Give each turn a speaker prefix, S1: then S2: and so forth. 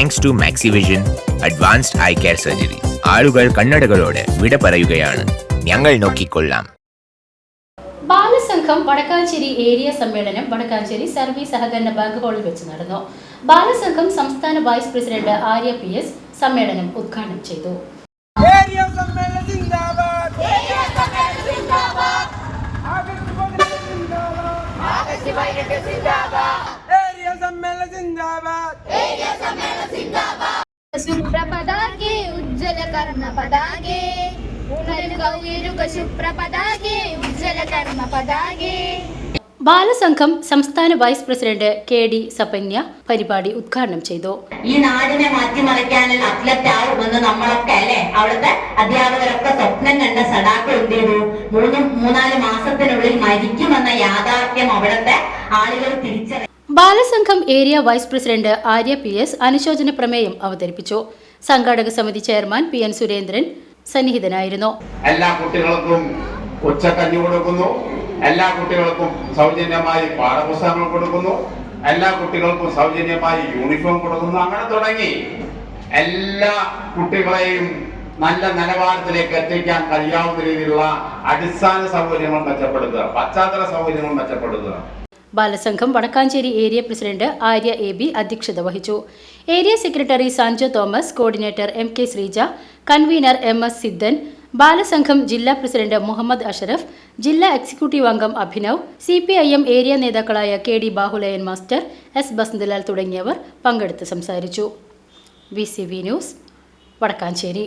S1: Thanks to Maxivision advanced eye care surgery ആളുകൾ കണ്ണടകളോട് വിട പറയുകയാണ്. ഞങ്ങൾ നോക്കിക്കൊള്ളാം.
S2: ബാലസംഘം വടക്കാഞ്ചേരി ഏരിയ സമ്മേളനം വടക്കാഞ്ചേരി സർവീസ് സഹകരണ ബാങ്ക് ഹാളിൽ വെച്ച് നടന്നു. ബാലസംഘം സംസ്ഥാന vice president Arya P S സമ്മേളനം ഉദ്ഘാടനം ചെയ്തു.
S3: ഏരിയ സമ്മേളനം ആഗസ്റ്റ് പതിനെട്ട്
S4: ശുഭ്രപതാകെ ഉജ്ജ്വല കർമ്മ പതാകെ
S2: ബാലസംഘം സംസ്ഥാന vice president K D Sapanya പരിപാടി ഉദ്ഘാടനം ചെയ്തു.
S5: ഈ നാടിനെ മാറ്റിമറിക്കാനുള്ള അത്ലറ്റാവുമെന്ന് നമ്മളൊക്കെ അല്ലെ? അവിടുത്തെ അധ്യാപകരൊക്കെ സ്വപ്നം കണ്ട സടാക്കൾ എന്ത് ചെയ്തു? മൂന്ന് മൂന്നാൽ മാസത്തിനുള്ളിൽ മരിക്കുമെന്ന യാഥാർത്ഥ്യം അവിടുത്തെ ആളുകൾ തിരിച്ചറിഞ്ഞു.
S2: Balasangham area vice president Arya P S അനുശോചന പ്രമേയം അവതരിപ്പിച്ചു. സംഘാടക സമിതി ചെയർമാൻ പി എൻ സുരേന്ദ്രൻ സന്നിഹിതനായിരുന്നു.
S6: എല്ലാ കുട്ടികൾക്കും ഉച്ചക്കഞ്ഞി കൊടുക്കുന്നു. എല്ലാ കുട്ടികൾക്കും സൗജന്യമായി പാഠപുസ്തകങ്ങൾ കൊടുക്കുന്നു. എല്ലാ കുട്ടികൾക്കും സൗജന്യമായി യൂണിഫോം കൊടുക്കുന്നു. അങ്ങനെ തുടങ്ങി. എല്ലാ കുട്ടികളെയും നല്ല നിലവാരത്തിലേക്ക് എത്തിക്കാൻ കഴിയാവുന്ന രീതിയിലുള്ള അടിസ്ഥാന സൗകര്യങ്ങൾ മെച്ചപ്പെടുത്തുക പശ്ചാത്തല സൗകര്യങ്ങൾ മെച്ചപ്പെടുത്തുക.
S2: Balasangham Vadakkanchery area president Arya A B അധ്യക്ഷത വഹിച്ചു. Area secretary Sanjo Thomas coordinator M K Sreeja convener M S Sidhan Balasangham ജില്ലാ പ്രസിഡന്റ് മുഹമ്മദ് അഷറഫ് ജില്ലാ എക്സിക്യൂട്ടീവ് അംഗം Abhinav C P I M area നേതാക്കളായ K D Bahuleyan master S Basanthlal തുടങ്ങിയവർ പങ്കെടുത്ത് സംസാരിച്ചു. V C V news Vadakkanchery.